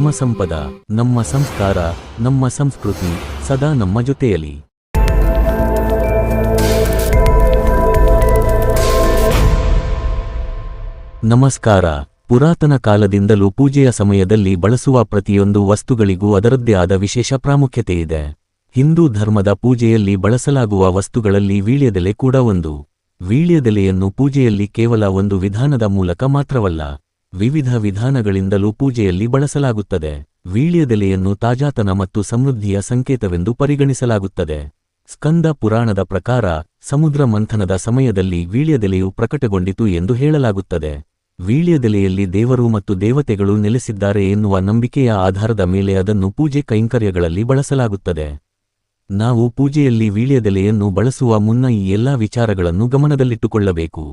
ಧರ್ಮ ಸಂಪದ, ನಮ್ಮ ಸಂಸ್ಕಾರ, ನಮ್ಮ ಸಂಸ್ಕೃತಿ ಸದಾ ನಮ್ಮ ಜೊತೆಯಲ್ಲಿ ನಮಸ್ಕಾರ. ಪುರಾತನ ಕಾಲದಿಂದಲೂ ಪೂಜೆಯ ಸಮಯದಲ್ಲಿ ಬಳಸುವ ಪ್ರತಿಯೊಂದು ವಸ್ತುಗಳಿಗೂ ಅದರದ್ದೇ ಆದ ವಿಶೇಷ ಪ್ರಾಮುಖ್ಯತೆಯಿದೆ ಹಿಂದೂ ಧರ್ಮದ ಪೂಜೆಯಲ್ಲಿ ಬಳಸಲಾಗುವ ವಸ್ತುಗಳಲ್ಲಿ ವೀಳ್ಯದೆಲೆ ಕೂಡ ಒಂದು. ವೀಳ್ಯದೆಲೆಯನ್ನು ಪೂಜೆಯಲ್ಲಿ ಕೇವಲ ಒಂದು ವಿಧಾನದ ಮೂಲಕ ಮಾತ್ರವಲ್ಲ ವಿವಿಧ ವಿಧಾನಗಳಿಂದಲೂ ಪೂಜೆಯಲ್ಲಿ ಬಳಸಲಾಗುತ್ತದೆ. ವೀಳ್ಯದೆಲೆಯನ್ನು ತಾಜಾತನ ಮತ್ತು ಸಮೃದ್ಧಿಯ ಸಂಕೇತವೆಂದು ಪರಿಗಣಿಸಲಾಗುತ್ತದೆ. ಸ್ಕಂದ ಪುರಾಣದ ಪ್ರಕಾರ, ಸಮುದ್ರ ಮಂಥನದ ಸಮಯದಲ್ಲಿ ವೀಳ್ಯದೆಲೆಯು ಪ್ರಕಟಗೊಂಡಿತು ಎಂದು ಹೇಳಲಾಗುತ್ತದೆ. ವೀಳ್ಯದೆಲೆಯಲ್ಲಿ ದೇವರು ಮತ್ತು ದೇವತೆಗಳು ನೆಲೆಸಿದ್ದಾರೆ ಎನ್ನುವ ನಂಬಿಕೆಯ ಆಧಾರದ ಮೇಲೆ ಅದನ್ನು ಪೂಜೆ ಕೈಂಕರ್ಯಗಳಲ್ಲಿ ಬಳಸಲಾಗುತ್ತದೆ. ನಾವು ಪೂಜೆಯಲ್ಲಿ ವೀಳ್ಯದೆಲೆಯನ್ನು ಬಳಸುವ ಮುನ್ನ ಈ ಎಲ್ಲಾ ವಿಚಾರಗಳನ್ನು ಗಮನದಲ್ಲಿಟ್ಟುಕೊಳ್ಳಬೇಕು.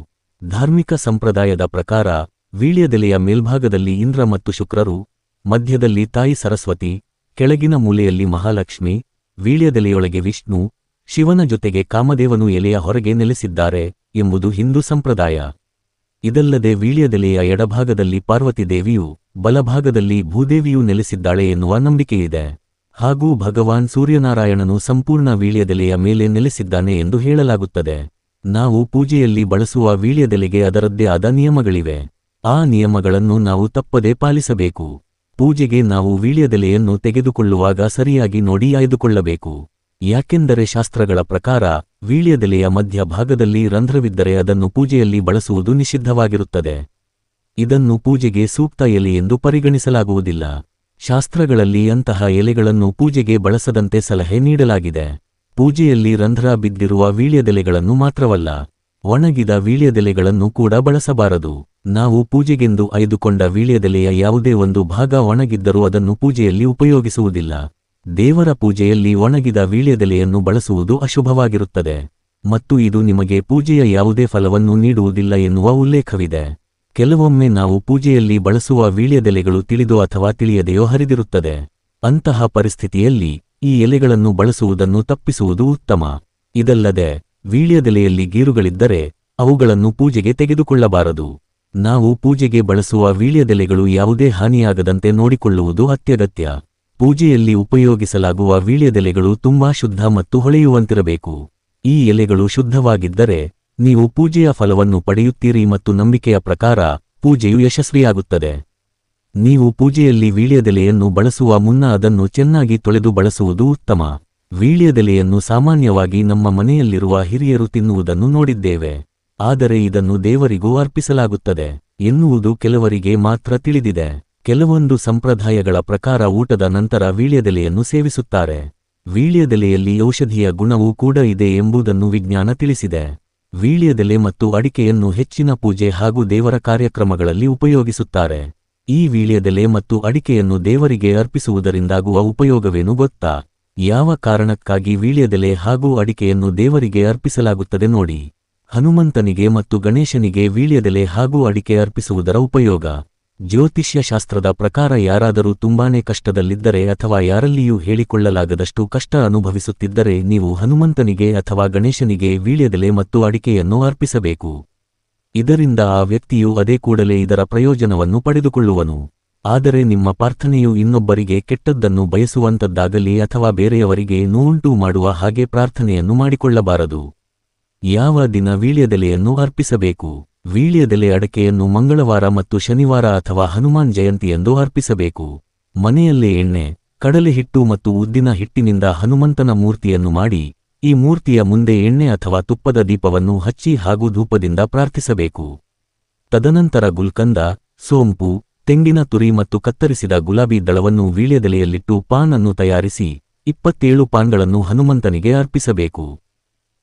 ಧಾರ್ಮಿಕ ಸಂಪ್ರದಾಯದ ಪ್ರಕಾರ ವೀಳ್ಯದೆಲೆಯ ಮೇಲ್ಭಾಗದಲ್ಲಿ ಇಂದ್ರ ಮತ್ತು ಶುಕ್ರರು, ಮಧ್ಯದಲ್ಲಿ ತಾಯಿ ಸರಸ್ವತಿ, ಕೆಳಗಿನ ಮೂಲೆಯಲ್ಲಿ ಮಹಾಲಕ್ಷ್ಮಿ, ವೀಳ್ಯದೆಲೆಯೊಳಗೆ ವಿಷ್ಣು, ಶಿವನ ಜೊತೆಗೆ ಕಾಮದೇವನು ಎಲೆಯ ಹೊರಗೆ ನೆಲೆಸಿದ್ದಾರೆ ಎಂಬುದು ಹಿಂದೂ ಸಂಪ್ರದಾಯ. ಇದಲ್ಲದೆ ವೀಳ್ಯದೆಲೆಯ ಎಡಭಾಗದಲ್ಲಿ ಪಾರ್ವತಿದೇವಿಯು, ಬಲಭಾಗದಲ್ಲಿ ಭೂದೇವಿಯೂ ನೆಲೆಸಿದ್ದಾಳೆ ಎನ್ನುವ ನಂಬಿಕೆಯಿದೆ. ಹಾಗೂ ಭಗವಾನ್ ಸೂರ್ಯನಾರಾಯಣನು ಸಂಪೂರ್ಣ ವೀಳ್ಯದೆಲೆಯ ಮೇಲೆ ನೆಲೆಸಿದ್ದಾನೆ ಎಂದು ಹೇಳಲಾಗುತ್ತದೆ. ನಾವು ಪೂಜೆಯಲ್ಲಿ ಬಳಸುವ ವೀಳ್ಯದೆಲೆಗೆ ಅದರದ್ದೇ ಆದ ನಿಯಮಗಳಿವೆ. ಆ ನಿಯಮಗಳನ್ನು ನಾವು ತಪ್ಪದೇ ಪಾಲಿಸಬೇಕು. ಪೂಜೆಗೆ ನಾವು ವೀಳ್ಯದೆಲೆಯನ್ನು ತೆಗೆದುಕೊಳ್ಳುವಾಗ ಸರಿಯಾಗಿ ನೋಡಿ ಆಯ್ದುಕೊಳ್ಳಬೇಕು. ಯಾಕೆಂದರೆ ಶಾಸ್ತ್ರಗಳ ಪ್ರಕಾರ, ವೀಳ್ಯದೆಲೆಯ ಮಧ್ಯಭಾಗದಲ್ಲಿ ರಂಧ್ರವಿದ್ದರೆ ಅದನ್ನು ಪೂಜೆಯಲ್ಲಿ ಬಳಸುವುದು ನಿಷಿದ್ಧವಾಗಿರುತ್ತದೆ. ಇದನ್ನು ಪೂಜೆಗೆ ಸೂಕ್ತ ಎಲೆ ಎಂದು ಪರಿಗಣಿಸಲಾಗುವುದಿಲ್ಲ. ಶಾಸ್ತ್ರಗಳಲ್ಲಿ ಅಂತಹ ಎಲೆಗಳನ್ನು ಪೂಜೆಗೆ ಬಳಸದಂತೆ ಸಲಹೆ ನೀಡಲಾಗಿದೆ. ಪೂಜೆಯಲ್ಲಿ ರಂಧ್ರ ಬಿದ್ದಿರುವ ವೀಳ್ಯದೆಲೆಗಳನ್ನು ಮಾತ್ರವಲ್ಲ, ಒಣಗಿದ ವೀಳ್ಯದೆಲೆಗಳನ್ನು ಕೂಡ ಬಳಸಬಾರದು. ನಾವು ಪೂಜೆಗೆಂದು ಆಯ್ದುಕೊಂಡ ವೀಳ್ಯದೆಲೆಯ ಯಾವುದೇ ಒಂದು ಭಾಗ ಒಣಗಿದ್ದರೂ ಅದನ್ನು ಪೂಜೆಯಲ್ಲಿ ಉಪಯೋಗಿಸುವುದಿಲ್ಲ. ದೇವರ ಪೂಜೆಯಲ್ಲಿ ಒಣಗಿದ ವೀಳ್ಯದೆಲೆಯನ್ನು ಬಳಸುವುದು ಅಶುಭವಾಗಿರುತ್ತದೆ. ಮತ್ತು ಇದು ನಿಮಗೆ ಪೂಜೆಯ ಯಾವುದೇ ಫಲವನ್ನು ನೀಡುವುದಿಲ್ಲ ಎನ್ನುವ ಉಲ್ಲೇಖವಿದೆ. ಕೆಲವೊಮ್ಮೆ ನಾವು ಪೂಜೆಯಲ್ಲಿ ಬಳಸುವ ವೀಳ್ಯದೆಲೆಗಳು ತಿಳಿದು ಅಥವಾ ತಿಳಿಯದೆಯೋ ಹರಿದಿರುತ್ತದೆ. ಅಂತಹ ಪರಿಸ್ಥಿತಿಯಲ್ಲಿ ಈ ಎಲೆಗಳನ್ನು ಬಳಸುವುದನ್ನು ತಪ್ಪಿಸುವುದು ಉತ್ತಮ. ಇದಲ್ಲದೆ, ವೀಳ್ಯದೆಲೆಯಲ್ಲಿ ಗೀರುಗಳಿದ್ದರೆ ಅವುಗಳನ್ನು ಪೂಜೆಗೆ ತೆಗೆದುಕೊಳ್ಳಬಾರದು. ನಾವು ಪೂಜೆಗೆ ಬಳಸುವ ವೀಳ್ಯದೆಲೆಗಳು ಯಾವುದೇ ಹಾನಿಯಾಗದಂತೆ ನೋಡಿಕೊಳ್ಳುವುದು ಅತ್ಯಗತ್ಯ. ಪೂಜೆಯಲ್ಲಿ ಉಪಯೋಗಿಸಲಾಗುವ ವೀಳ್ಯದೆಲೆಗಳು ತುಂಬಾ ಶುದ್ಧ ಮತ್ತು ಹೊಳೆಯುವಂತಿರಬೇಕು. ಈ ಎಲೆಗಳು ಶುದ್ಧವಾಗಿದ್ದರೆ, ನೀವು ಪೂಜೆಯ ಫಲವನ್ನು ಪಡೆಯುತ್ತೀರಿ ಮತ್ತು ನಂಬಿಕೆಯ ಪ್ರಕಾರ ಪೂಜೆಯು ಯಶಸ್ವಿಯಾಗುತ್ತದೆ. ನೀವು ಪೂಜೆಯಲ್ಲಿ ವೀಳ್ಯದೆಲೆಯನ್ನು ಬಳಸುವ ಮುನ್ನ ಅದನ್ನು ಚೆನ್ನಾಗಿ ತೊಳೆದು ಬಳಸುವುದು ಉತ್ತಮ. ವೀಳ್ಯದೆಲೆಯನ್ನು ಸಾಮಾನ್ಯವಾಗಿ ನಮ್ಮ ಮನೆಯಲ್ಲಿರುವ ಹಿರಿಯರು ತಿನ್ನುವುದನ್ನು ನೋಡಿದ್ದೇವೆ. ಆದರೆ ಇದನ್ನು ದೇವರಿಗೂ ಅರ್ಪಿಸಲಾಗುತ್ತದೆ ಎನ್ನುವುದು ಕೆಲವರಿಗೆ ಮಾತ್ರ ತಿಳಿದಿದೆ. ಕೆಲವೊಂದು ಸಂಪ್ರದಾಯಗಳ ಪ್ರಕಾರ ಊಟದ ನಂತರ ವೀಳ್ಯದೆಲೆಯನ್ನು ಸೇವಿಸುತ್ತಾರೆ. ವೀಳ್ಯದೆಲೆಯಲ್ಲಿ ಔಷಧೀಯ ಗುಣವೂ ಕೂಡ ಇದೆ ಎಂಬುದನ್ನು ವಿಜ್ಞಾನ ತಿಳಿಸಿದೆ. ವೀಳ್ಯದೆಲೆ ಮತ್ತು ಅಡಿಕೆಯನ್ನು ಹೆಚ್ಚಿನ ಪೂಜೆ ಹಾಗೂ ದೇವರ ಕಾರ್ಯಕ್ರಮಗಳಲ್ಲಿ ಉಪಯೋಗಿಸುತ್ತಾರೆ. ಈ ವೀಳ್ಯದೆಲೆ ಮತ್ತು ಅಡಿಕೆಯನ್ನು ದೇವರಿಗೆ ಅರ್ಪಿಸುವುದರಿಂದಾಗುವ ಉಪಯೋಗವೇನು ಗೊತ್ತಾ? ಯಾವ ಕಾರಣಕ್ಕಾಗಿ ವೀಳ್ಯದೆಲೆ ಹಾಗೂ ಅಡಿಕೆಯನ್ನು ದೇವರಿಗೆ ಅರ್ಪಿಸಲಾಗುತ್ತದೆ ನೋಡಿ. ಹನುಮಂತನಿಗೆ ಮತ್ತು ಗಣೇಶನಿಗೆ ವೀಳ್ಯದೆಲೆ ಹಾಗೂ ಅಡಿಕೆ ಅರ್ಪಿಸುವುದರ ಉಪಯೋಗ. ಜ್ಯೋತಿಷ್ಯ ಶಾಸ್ತ್ರದ ಪ್ರಕಾರ ಯಾರಾದರೂ ತುಂಬಾನೇ ಕಷ್ಟದಲ್ಲಿದ್ದರೆ ಅಥವಾ ಯಾರಲ್ಲಿಯೂ ಹೇಳಿಕೊಳ್ಳಲಾಗದಷ್ಟು ಕಷ್ಟ ಅನುಭವಿಸುತ್ತಿದ್ದರೆ ನೀವು ಹನುಮಂತನಿಗೆ ಅಥವಾ ಗಣೇಶನಿಗೆ ವೀಳ್ಯದೆಲೆ ಮತ್ತು ಅಡಿಕೆಯನ್ನು ಅರ್ಪಿಸಬೇಕು. ಇದರಿಂದ ಆ ವ್ಯಕ್ತಿಯು ಅದೇ ಕೂಡಲೇ ಇದರ ಪ್ರಯೋಜನವನ್ನು ಪಡೆದುಕೊಳ್ಳುವನು. ಆದರೆ ನಿಮ್ಮ ಪ್ರಾರ್ಥನೆಯು ಇನ್ನೊಬ್ಬರಿಗೆ ಕೆಟ್ಟದ್ದನ್ನು ಬಯಸುವಂತದ್ದಾಗಲಿ ಅಥವಾ ಬೇರೆಯವರಿಗೆ ನೋವುಂಟು ಮಾಡುವ ಹಾಗೆ ಪ್ರಾರ್ಥನೆಯನ್ನು ಮಾಡಿಕೊಳ್ಳಬಾರದು. ಯಾವ ದಿನ ವೀಳ್ಯದೆಲೆಯನ್ನು ಅರ್ಪಿಸಬೇಕು? ವೀಳ್ಯದೆಲೆ ಅಡಕೆಯನ್ನು ಮಂಗಳವಾರ ಮತ್ತು ಶನಿವಾರ ಅಥವಾ ಹನುಮಾನ್ ಜಯಂತಿಯಂದು ಅರ್ಪಿಸಬೇಕು. ಮನೆಯಲ್ಲೇ ಎಣ್ಣೆ, ಕಡಲೆ ಹಿಟ್ಟು ಮತ್ತು ಉದ್ದಿನ ಹಿಟ್ಟಿನಿಂದ ಹನುಮಂತನ ಮೂರ್ತಿಯನ್ನು ಮಾಡಿ, ಈ ಮೂರ್ತಿಯ ಮುಂದೆ ಎಣ್ಣೆ ಅಥವಾ ತುಪ್ಪದ ದೀಪವನ್ನು ಹಚ್ಚಿ ಹಾಗೂ ಧೂಪದಿಂದ ಪ್ರಾರ್ಥಿಸಬೇಕು. ತದನಂತರ ಗುಲ್ಕಂದ, ಸೋಂಪು, ತೆಂಗಿನ ತುರಿ ಮತ್ತು ಕತ್ತರಿಸಿದ ಗುಲಾಬಿ ದಳವನ್ನು ವೀಳ್ಯದೆಲೆಯಲ್ಲಿಟ್ಟು ಪಾನ್ ಅನ್ನು ತಯಾರಿಸಿ, ಇಪ್ಪತ್ತೇಳು ಪಾನ್ಗಳನ್ನು ಹನುಮಂತನಿಗೆ ಅರ್ಪಿಸಬೇಕು.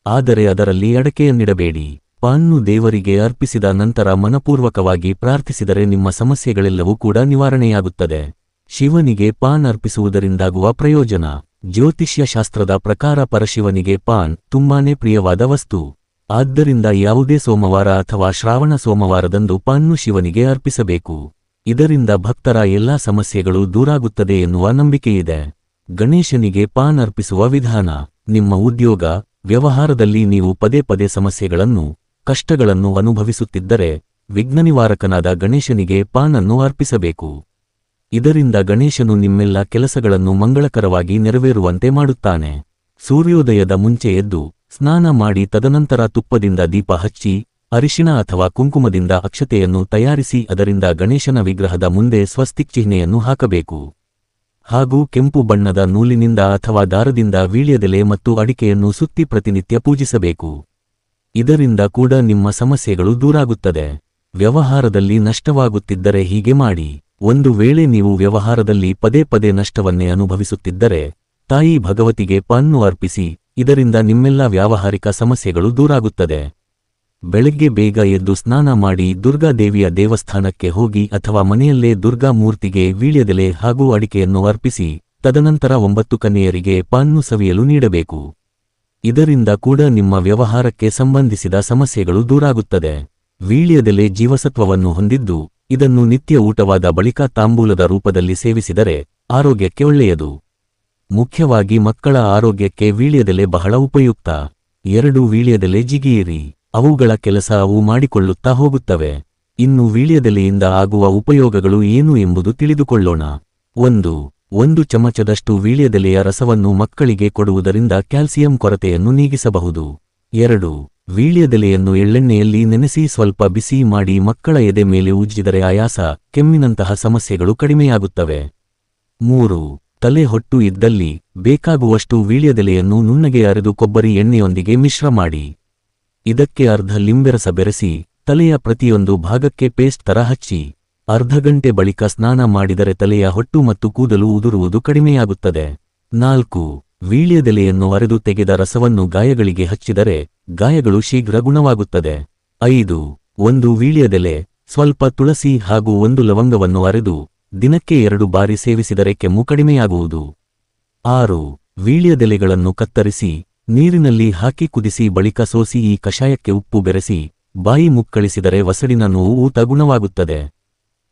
ಆದರೆ ಅದರಲ್ಲಿ ಅಡಕೆಯನ್ನಿಡಬೇಡಿ. ಪಾನ್ನು ದೇವರಿಗೆ ಅರ್ಪಿಸಿದ ನಂತರ ಮನಪೂರ್ವಕವಾಗಿ ಪ್ರಾರ್ಥಿಸಿದರೆ ನಿಮ್ಮ ಸಮಸ್ಯೆಗಳೆಲ್ಲವೂ ಕೂಡ ನಿವಾರಣೆಯಾಗುತ್ತದೆ. ಶಿವನಿಗೆ ಪಾನ್ ಅರ್ಪಿಸುವುದರಿಂದಾಗುವ ಪ್ರಯೋಜನ. ಜ್ಯೋತಿಷ್ಯ ಶಾಸ್ತ್ರದ ಪ್ರಕಾರ ಪರಶಿವನಿಗೆ ಪಾನ್ ತುಂಬಾನೇ ಪ್ರಿಯವಾದ ವಸ್ತು. ಆದ್ದರಿಂದ ಯಾವುದೇ ಸೋಮವಾರ ಅಥವಾ ಶ್ರಾವಣ ಸೋಮವಾರದಂದು ಪಾನ್ನು ಶಿವನಿಗೆ ಅರ್ಪಿಸಬೇಕು. ಇದರಿಂದ ಭಕ್ತರ ಎಲ್ಲಾ ಸಮಸ್ಯೆಗಳು ದೂರಾಗುತ್ತದೆ ಎನ್ನುವ ನಂಬಿಕೆಯಿದೆ. ಗಣೇಶನಿಗೆ ಪಾನ್ ಅರ್ಪಿಸುವ ವಿಧಾನ. ನಿಮ್ಮ ಉದ್ಯೋಗ ವ್ಯವಹಾರದಲ್ಲಿ ನೀವು ಪದೇ ಪದೇ ಸಮಸ್ಯೆಗಳನ್ನು, ಕಷ್ಟಗಳನ್ನು ಅನುಭವಿಸುತ್ತಿದ್ದರೆ ವಿಘ್ನನಿವಾರಕನಾದ ಗಣೇಶನಿಗೆ ಪಾನನ್ನು ಅರ್ಪಿಸಬೇಕು. ಇದರಿಂದ ಗಣೇಶನು ನಿಮ್ಮೆಲ್ಲ ಕೆಲಸಗಳನ್ನು ಮಂಗಳಕರವಾಗಿ ನೆರವೇರುವಂತೆ ಮಾಡುತ್ತಾನೆ. ಸೂರ್ಯೋದಯದ ಮುಂಚೆ ಎದ್ದು ಸ್ನಾನ ಮಾಡಿ ತದನಂತರ ತುಪ್ಪದಿಂದ ದೀಪ ಹಚ್ಚಿ, ಅರಿಶಿಣ ಅಥವಾ ಕುಂಕುಮದಿಂದ ಅಕ್ಷತೆಯನ್ನು ತಯಾರಿಸಿ ಅದರಿಂದ ಗಣೇಶನ ವಿಗ್ರಹದ ಮುಂದೆ ಸ್ವಸ್ತಿಕ್ ಚಿಹ್ನೆಯನ್ನು ಹಾಕಬೇಕು. ಹಾಗೂ ಕೆಂಪು ಬಣ್ಣದ ನೂಲಿನಿಂದ ಅಥವಾ ದಾರದಿಂದ ವೀಳ್ಯದೆಲೆ ಮತ್ತು ಅಡಿಕೆಯನ್ನು ಸುತ್ತಿ ಪ್ರತಿನಿತ್ಯ ಪೂಜಿಸಬೇಕು. ಇದರಿಂದ ಕೂಡ ನಿಮ್ಮ ಸಮಸ್ಯೆಗಳು ದೂರಾಗುತ್ತದೆ. ವ್ಯವಹಾರದಲ್ಲಿ ನಷ್ಟವಾಗುತ್ತಿದ್ದರೆ ಹೀಗೆ ಮಾಡಿ. ಒಂದು ವೇಳೆ ನೀವು ವ್ಯವಹಾರದಲ್ಲಿ ಪದೇ ಪದೇ ನಷ್ಟವನ್ನೇ ಅನುಭವಿಸುತ್ತಿದ್ದರೆ, ತಾಯಿ ಭಗವತಿಗೆ ಪನ್ನು ಅರ್ಪಿಸಿ, ಇದರಿಂದ ನಿಮ್ಮೆಲ್ಲ ವ್ಯಾವಹಾರಿಕ ಸಮಸ್ಯೆಗಳು ದೂರಾಗುತ್ತದೆ. ಬೆಳಗ್ಗೆ ಬೇಗ ಎದ್ದು ಸ್ನಾನ ಮಾಡಿ ದುರ್ಗಾದೇವಿಯ ದೇವಸ್ಥಾನಕ್ಕೆ ಹೋಗಿ ಅಥವಾ ಮನೆಯಲ್ಲೇ ದುರ್ಗಾ ಮೂರ್ತಿಗೆ ವೀಳ್ಯದೆಲೆ ಹಾಗೂ ಅಡಿಕೆಯನ್ನು ಅರ್ಪಿಸಿ, ತದನಂತರ ಒಂಬತ್ತು ಕನ್ಯೆಯರಿಗೆ ಪಾನ್ನು ಸವಿಯಲು ನೀಡಬೇಕು. ಇದರಿಂದ ಕೂಡ ನಿಮ್ಮ ವ್ಯವಹಾರಕ್ಕೆ ಸಂಬಂಧಿಸಿದ ಸಮಸ್ಯೆಗಳು ದೂರಾಗುತ್ತದೆ. ವೀಳ್ಯದೆಲೆ ಜೀವಸತ್ವವನ್ನು ಹೊಂದಿದ್ದು, ಇದನ್ನು ನಿತ್ಯ ಊಟವಾದ ಬಳಿಕ ತಾಂಬೂಲದ ರೂಪದಲ್ಲಿ ಸೇವಿಸಿದರೆ ಆರೋಗ್ಯಕ್ಕೆ ಒಳ್ಳೆಯದು. ಮುಖ್ಯವಾಗಿ ಮಕ್ಕಳ ಆರೋಗ್ಯಕ್ಕೆ ವೀಳ್ಯದೆಲೆ ಬಹಳ ಉಪಯುಕ್ತ. ಎರಡು ವೀಳ್ಯದೆಲೆ ಜಿಗಿಯಿರಿ. ಅವುಗಳ ಕೆಲಸ ಅವು ಮಾಡಿಕೊಳ್ಳುತ್ತಾ ಹೋಗುತ್ತವೆ. ಇನ್ನು ವೀಳ್ಯದೆಲೆಯಿಂದ ಆಗುವ ಉಪಯೋಗಗಳು ಏನು ಎಂಬುದು ತಿಳಿದುಕೊಳ್ಳೋಣ. ಒಂದು ಒಂದು ಚಮಚದಷ್ಟು ವೀಳ್ಯದೆಲೆಯ ರಸವನ್ನು ಮಕ್ಕಳಿಗೆ ಕೊಡುವುದರಿಂದ ಕ್ಯಾಲ್ಸಿಯಂ ಕೊರತೆಯನ್ನು ನೀಗಿಸಬಹುದು. ಎರಡು, ವೀಳ್ಯದೆಲೆಯನ್ನು ಎಳ್ಳೆಣ್ಣೆಯಲ್ಲಿ ನೆನೆಸಿ ಸ್ವಲ್ಪ ಬಿಸಿ ಮಾಡಿ ಮಕ್ಕಳ ಎದೆ ಮೇಲೆ ಉಜ್ಜಿದರೆ ಆಯಾಸ, ಕೆಮ್ಮಿನಂತಹ ಸಮಸ್ಯೆಗಳು ಕಡಿಮೆಯಾಗುತ್ತವೆ. ಮೂರು, ತಲೆ ಹೊಟ್ಟು ಇದ್ದಲ್ಲಿ ಬೇಕಾಗುವಷ್ಟು ವೀಳ್ಯದೆಲೆಯನ್ನು ನುಣ್ಣಗೆ ಅರೆದು ಕೊಬ್ಬರಿ ಎಣ್ಣೆಯೊಂದಿಗೆ ಮಿಶ್ರ ಮಾಡಿ. ಇದಕ್ಕೆ ಅರ್ಧ ಲಿಂಬೆರಸ ಬೆರೆಸಿ, ತಲೆಯ ಪ್ರತಿಯೊಂದು ಭಾಗಕ್ಕೆ ಪೇಸ್ಟ್ ತರ ಹಚ್ಚಿ, ಅರ್ಧ ಗಂಟೆ ಬಳಿಕ ಸ್ನಾನ ಮಾಡಿದರೆ ತಲೆಯ ಹೊಟ್ಟು ಮತ್ತು ಕೂದಲು ಉದುರುವುದು ಕಡಿಮೆಯಾಗುತ್ತದೆ. ನಾಲ್ಕು, ವೀಳ್ಯದೆಲೆಯನ್ನು ಅರೆದು ತೆಗೆದ ರಸವನ್ನು ಗಾಯಗಳಿಗೆ ಹಚ್ಚಿದರೆ, ಗಾಯಗಳು ಶೀಘ್ರ ಗುಣವಾಗುತ್ತದೆ. ಐದು, ಒಂದು ವೀಳ್ಯದೆಲೆ, ಸ್ವಲ್ಪ ತುಳಸಿ ಹಾಗೂ ಒಂದು ಲವಂಗವನ್ನು ಅರೆದು, ದಿನಕ್ಕೆ ಎರಡು ಬಾರಿ ಸೇವಿಸಿದರೆ ಕೆಮ್ಮು ಕಡಿಮೆಯಾಗುವುದು. ಆರು, ವೀಳ್ಯದೆಲೆಗಳನ್ನು ಕತ್ತರಿಸಿ ನೀರಿನಲ್ಲಿ ಹಾಕಿ ಕುದಿಸಿ ಬಳಿಕ ಸೋಸಿ ಈ ಕಷಾಯಕ್ಕೆ ಉಪ್ಪು ಬೆರೆಸಿ, ಬಾಯಿ ಮುಕ್ಕಳಿಸಿದರೆ ವಸಡಿನ ನೋವು ತಗುಣವಾಗುತ್ತದೆ. ಗುಣವಾಗುತ್ತದೆ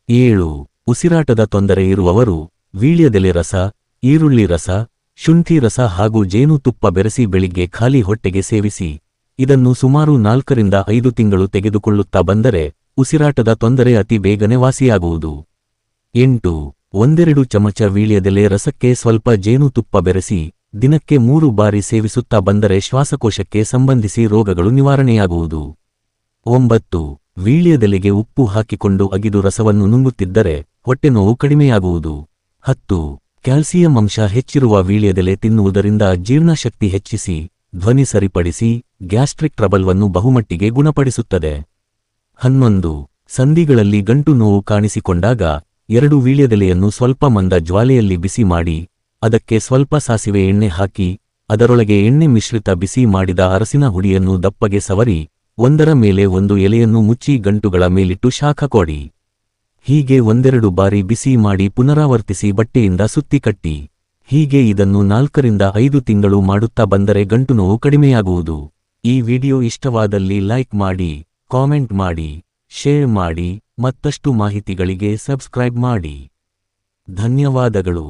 ಏಳು, ಉಸಿರಾಟದ ತೊಂದರೆ ಇರುವವರು, ವೀಳ್ಯದೆಲೆ ರಸ, ಈರುಳ್ಳಿ ರಸ, ಶುಂಠಿ ರಸ ಹಾಗೂ ಜೇನುತುಪ್ಪ ಬೆರೆಸಿ ಬೆಳಿಗ್ಗೆ ಖಾಲಿ ಹೊಟ್ಟೆಗೆ ಸೇವಿಸಿ, ಇದನ್ನು ಸುಮಾರು ನಾಲ್ಕರಿಂದ ಐದು ತಿಂಗಳು ತೆಗೆದುಕೊಳ್ಳುತ್ತಾ ಬಂದರೆ ಉಸಿರಾಟದ ತೊಂದರೆ ಅತಿ ಬೇಗನೆ ವಾಸಿಯಾಗುವುದು. ಎಂಟು, ಒಂದೆರಡು ಚಮಚ ವೀಳ್ಯದೆಲೆ ರಸಕ್ಕೆ ಸ್ವಲ್ಪ ಜೇನುತುಪ್ಪ ಬೆರೆಸಿ ದಿನಕ್ಕೆ ಮೂರು ಬಾರಿ ಸೇವಿಸುತ್ತಾ ಬಂದರೆ ಶ್ವಾಸಕೋಶಕ್ಕೆ ಸಂಬಂಧಿಸಿ ರೋಗಗಳು ನಿವಾರಣೆಯಾಗುವುದು. ಒಂಬತ್ತು, ವೀಳ್ಯದೆಲೆಗೆ ಉಪ್ಪು ಹಾಕಿಕೊಂಡು ಅಗಿದು ರಸವನ್ನು ನುಂಗುತ್ತಿದ್ದರೆ ಹೊಟ್ಟೆನೋವು ಕಡಿಮೆಯಾಗುವುದು. ಹತ್ತು, ಕ್ಯಾಲ್ಸಿಯಂ ಅಂಶ ಹೆಚ್ಚಿರುವ ವೀಳ್ಯದೆಲೆ ತಿನ್ನುವುದರಿಂದ ಜೀರ್ಣಶಕ್ತಿ ಹೆಚ್ಚಿಸಿ, ಧ್ವನಿ ಸರಿಪಡಿಸಿ, ಗ್ಯಾಸ್ಟ್ರಿಕ್ ಟ್ರಬಲ್ವನ್ನು ಬಹುಮಟ್ಟಿಗೆ ಗುಣಪಡಿಸುತ್ತದೆ. ಹನ್ನೊಂದು, ಸಂಧಿಗಳಲ್ಲಿ ಗಂಟು ನೋವು ಕಾಣಿಸಿಕೊಂಡಾಗ ಎರಡು ವೀಳ್ಯದೆಲೆಯನ್ನು ಸ್ವಲ್ಪ ಮಂದ ಜ್ವಾಲೆಯಲ್ಲಿ ಬಿಸಿ ಮಾಡಿ ಅದಕ್ಕೆ ಸ್ವಲ್ಪ ಸಾಸಿವೆ ಎಣ್ಣೆ ಹಾಕಿ, ಅದರೊಳಗೆ ಎಣ್ಣೆ ಮಿಶ್ರಿತ ಬಿಸಿ ಮಾಡಿದ ಅರಸಿನ ಹುಡಿಯನ್ನು ದಪ್ಪಗೆ ಸವರಿ, ಒಂದರ ಮೇಲೆ ಒಂದು ಎಲೆಯನ್ನು ಮುಚ್ಚಿ ಗಂಟುಗಳ ಮೇಲಿಟ್ಟು ಶಾಖ ಕೊಡಿ. ಹೀಗೆ ಒಂದೆರಡು ಬಾರಿ ಬಿಸಿ ಮಾಡಿ ಪುನರಾವರ್ತಿಸಿ ಬಟ್ಟೆಯಿಂದ ಸುತ್ತಿ ಕಟ್ಟಿ. ಹೀಗೆ ಇದನ್ನು ನಾಲ್ಕರಿಂದ ಐದು ತಿಂಗಳು ಮಾಡುತ್ತಾ ಬಂದರೆ ಗಂಟು ನೋವು ಕಡಿಮೆಯಾಗುವುದು. ಈ ವಿಡಿಯೋ ಇಷ್ಟವಾದಲ್ಲಿ ಲೈಕ್ ಮಾಡಿ, ಕಾಮೆಂಟ್ ಮಾಡಿ, ಶೇರ್ ಮಾಡಿ, ಮತ್ತಷ್ಟು ಮಾಹಿತಿಗಳಿಗೆ ಸಬ್ಸ್ಕ್ರೈಬ್ ಮಾಡಿ. ಧನ್ಯವಾದಗಳು.